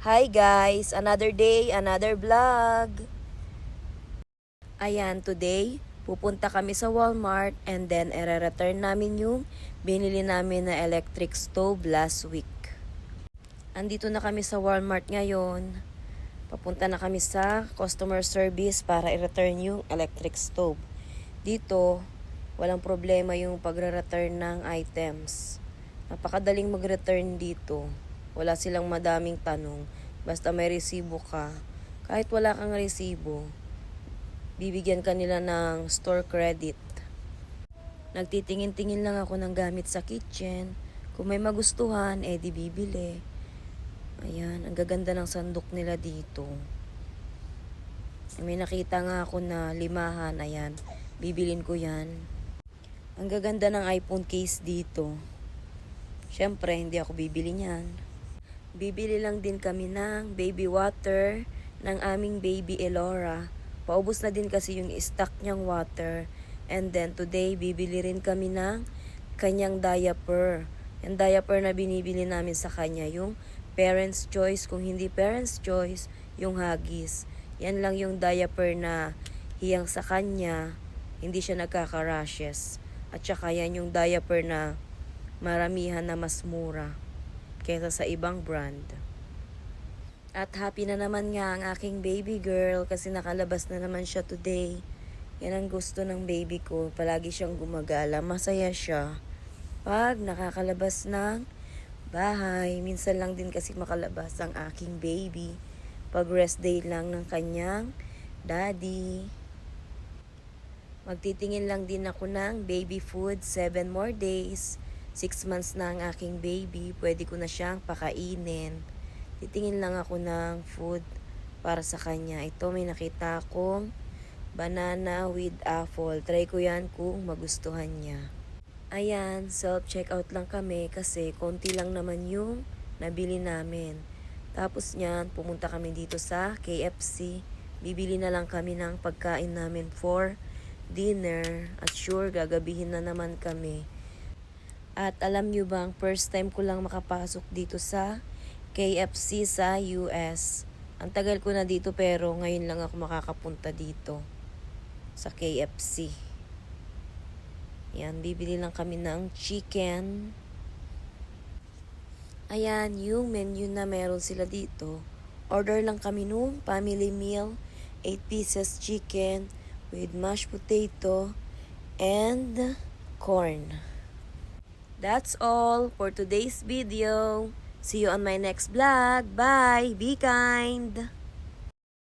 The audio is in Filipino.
Hi guys! Another day, another vlog! Ayan, today, pupunta kami sa Walmart and then ere-return namin yung binili namin na electric stove last week. Andito na kami sa Walmart ngayon. Papunta na kami sa customer service para i-return yung electric stove. Dito, walang problema yung pagre-return ng items. Napakadaling mag-return dito. Wala silang madaming tanong. Basta may resibo ka. Kahit wala kang resibo, bibigyan ka nila ng store credit. Nagtitingin-tingin lang ako ng gamit sa kitchen. Kung may magustuhan, eh di bibili. Ayan, ang gaganda ng sandok nila dito. May nakita nga ako na limahan, ayan. Bibilin ko yan. Ang gaganda ng iPhone case dito. Siyempre, hindi ako bibili niyan. Bibili lang din kami ng baby water ng aming baby Elora. Paubos na din kasi yung stock niyang water. And then today, bibili rin kami ng kanyang diaper. Yung diaper na binibili namin sa kanya, yung parent's choice. Kung hindi parent's choice, yung hagis. Yan lang yung diaper na hiyang sa kanya, hindi siya nagkaka-rashes. At saka yan yung diaper na maramihan na mas mura kaysa sa ibang brand. At happy na naman nga ang aking baby girl kasi nakalabas na naman siya today. Yan ang gusto ng baby ko. Palagi siyang gumagala. Masaya siya. Pag nakakalabas ng bahay, minsan lang din kasi makalabas ang aking baby. Pag rest day lang ng kanyang daddy. Magtitingin lang din ako ng baby food 7 more days. 6 months na ang aking baby. Pwede ko na siyang pakainin. Titingin lang ako ng food para sa kanya. Ito may nakita akong banana with apple. Try ko yan kung magustuhan niya. Ayan, self-checkout lang kami kasi konti lang naman yung nabili namin. Tapos niyan, pumunta kami dito sa KFC. Bibili na lang kami ng pagkain namin for dinner. At sure, gagabihin na naman kami. At alam nyo bang, first time ko lang makapasok dito sa KFC sa US. Ang tagal ko na dito pero ngayon lang ako makakapunta dito sa KFC. Yan, bibili lang kami ng chicken. Ayan, yung menu na meron sila dito. Order lang kami nung family meal, 8 pieces chicken with mashed potato and corn. That's all for today's video. See you on my next vlog. Bye! Be kind!